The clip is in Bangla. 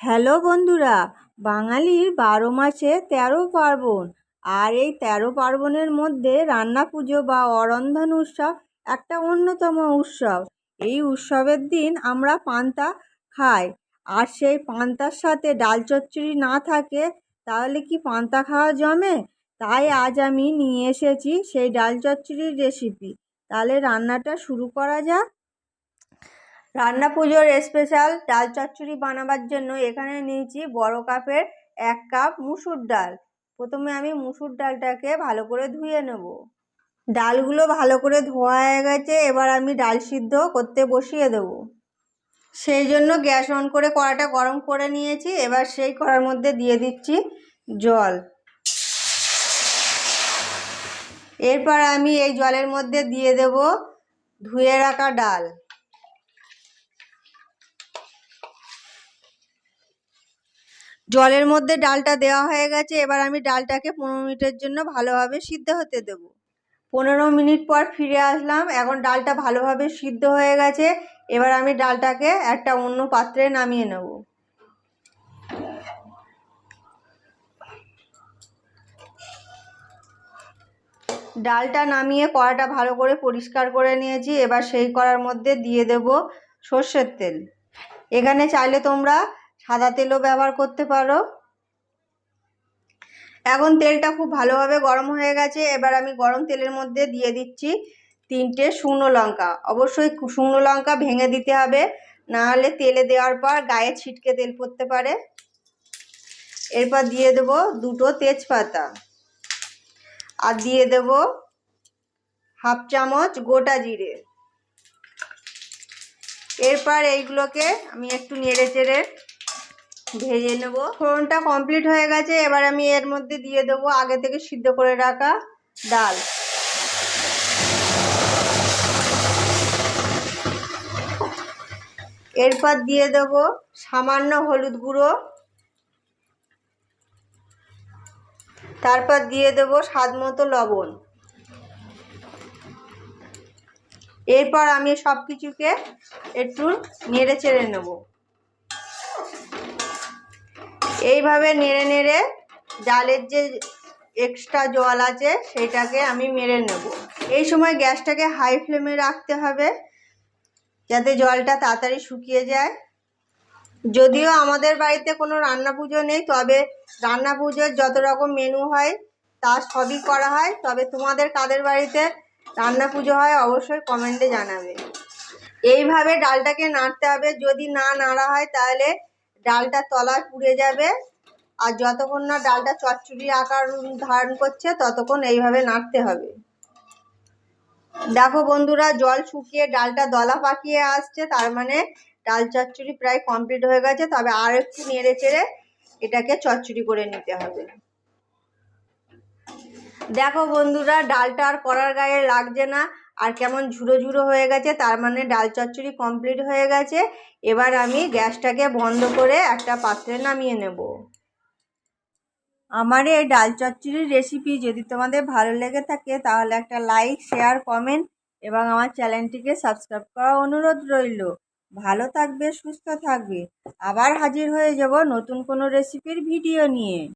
হ্যালো বন্ধুরা, বাঙালির বারো মাসে তেরো পার্বণ। আর এই তেরো পার্বণের মধ্যে রান্না পুজো বা অরন্ধন উৎসব একটা অন্যতম উৎসব। এই উৎসবের দিন আমরা পান্তা খাই। আর সেই পান্তার সাথে ডাল চচ্চড়ি না থাকে, তাহলে কি পান্তা খাওয়া জমে? তাই আজ আমি নিয়ে এসেছি সেই ডাল চচ্চড়ির রেসিপি তাহলে রান্নাটা শুরু করা যাক। রান্না পুজোর স্পেশাল ডাল চচ্চড়ি বানাবার জন্য এখানে নিয়েছি বড় কাপের এক কাপ মুসুর ডাল। প্রথমে আমি মুসুর ডালটাকে ভালো করে ধুয়ে নেব। ডালগুলো ভালো করে ধোয়া হয়ে গেছে, এবার আমি ডাল সিদ্ধ করতে বসিয়ে দেব। সেই জন্য গ্যাস অন করে কড়াটা গরম করে নিয়েছি, এবার সেই কড়ার মধ্যে দিয়ে দিচ্ছি জল। এরপর আমি এই জলের মধ্যে দিয়ে দেব ধুয়ে রাখা ডাল। জলের মধ্যে ডালটা দেওয়া হয়ে গেছে, এবার আমি ডালটাকে পনেরো মিনিটের জন্য ভালোভাবে সিদ্ধ হতে দেব। পনেরো মিনিট পর ফিরে আসলাম, এখন ডালটা ভালোভাবে সিদ্ধ হয়ে গেছে, এবার আমি ডালটাকে একটা অন্য পাত্রে নামিয়ে নেব। ডালটা নামিয়ে কড়াটা ভালো করে পরিষ্কার করে নিয়েছি, এবার সেই কড়ার মধ্যে দিয়ে দেব সর্ষের তেল। এখানে চাইলে তোমরা সাদা তেলও ব্যবহার করতে পারো। এখন তেলটা খুব ভালোভাবে গরম হয়ে গেছে। এবার আমি গরম তেলের মধ্যে দিয়ে দিচ্ছি তিনটে শুকনো লঙ্কা। অবশ্যই শুকনো লঙ্কা ভেঙে দিতে হবে। না হলে তেলে দেওয়ার পর গায়ে ছিটকে তেল পড়তে পারে। এরপর দিয়ে দেব দুটো তেজপাতা। আর দিয়ে দেব হাফ চামচ গোটা জিরে। এরপর এইগুলোকে আমি একটু নেড়ে চেড়ে ভেজে নেব। ফোড়নটা কমপ্লিট হয়ে গেছে, এবার আমি এর মধ্যে দিয়ে দেবো আগে থেকে সিদ্ধ করে রাখা ডাল। এরপর দিয়ে দেব সামান্য হলুদ গুঁড়ো। তারপর দিয়ে দেব স্বাদ মতো লবণ। এরপর আমি সব কিছুকে একটু নেড়ে চেড়ে নেব। এইভাবে নেড়ে নেড়ে ডালের যে এক্সট্রা জল আছে, সেটাকে আমি মেরে নেব। এই সময় গ্যাসটাকে হাই ফ্লেমে রাখতে হবে, যাতে জলটা তাড়াতাড়ি শুকিয়ে যায়। যদিও আমাদের বাড়িতে কোনো রান্না পুজো নেই, তবে রান্না পুজোর যত রকম মেনু হয়, তা সবই করা হয়। তবে তোমাদের কাদের বাড়িতে রান্না পুজো হয়, অবশ্যই কমেন্টে জানাবে। এইভাবে ডালটাকে নাড়তে হবে। যদি না নাড়া হয়, তাহলে ডালটা তলায় পুড়ে যাবে। আর যতক্ষণ না ডালটা চচ্চড়ি আকার ধারণ করছে, ততক্ষণ এইভাবে নাড়তে হবে। দেখো বন্ধুরা, জল শুকিয়ে ডালটা দলা পাকিয়ে আসছে, তার মানে ডাল চচ্চড়ি প্রায় কমপ্লিট হয়ে গেছে। তবে আর একটু নেড়ে চেড়ে এটাকে চচ্চড়ি করে নিতে হবে। দেখো বন্ধুরা, ডালটা আর করার গায়ে লাগছে না। আর কেমন ঝুড়ো ঝুড়ো হয়ে গেছে, তার মানে ডাল চচ্চড়ি কমপ্লিট হয়ে গেছে। এবার আমি গ্যাসটাকে বন্ধ করে একটা পাত্রে নামিয়ে নেব। আমার এই ডাল চচ্চড়ির রেসিপি যদি তোমাদের ভালো লেগে থাকে, তাহলে একটা লাইক শেয়ার কমেন্ট এবং আমার চ্যানেলটিকে সাবস্ক্রাইব করার অনুরোধ রইল। ভালো থাকবে, সুস্থ থাকবে। আবার হাজির হয়ে যাব নতুন কোনো রেসিপির ভিডিও নিয়ে।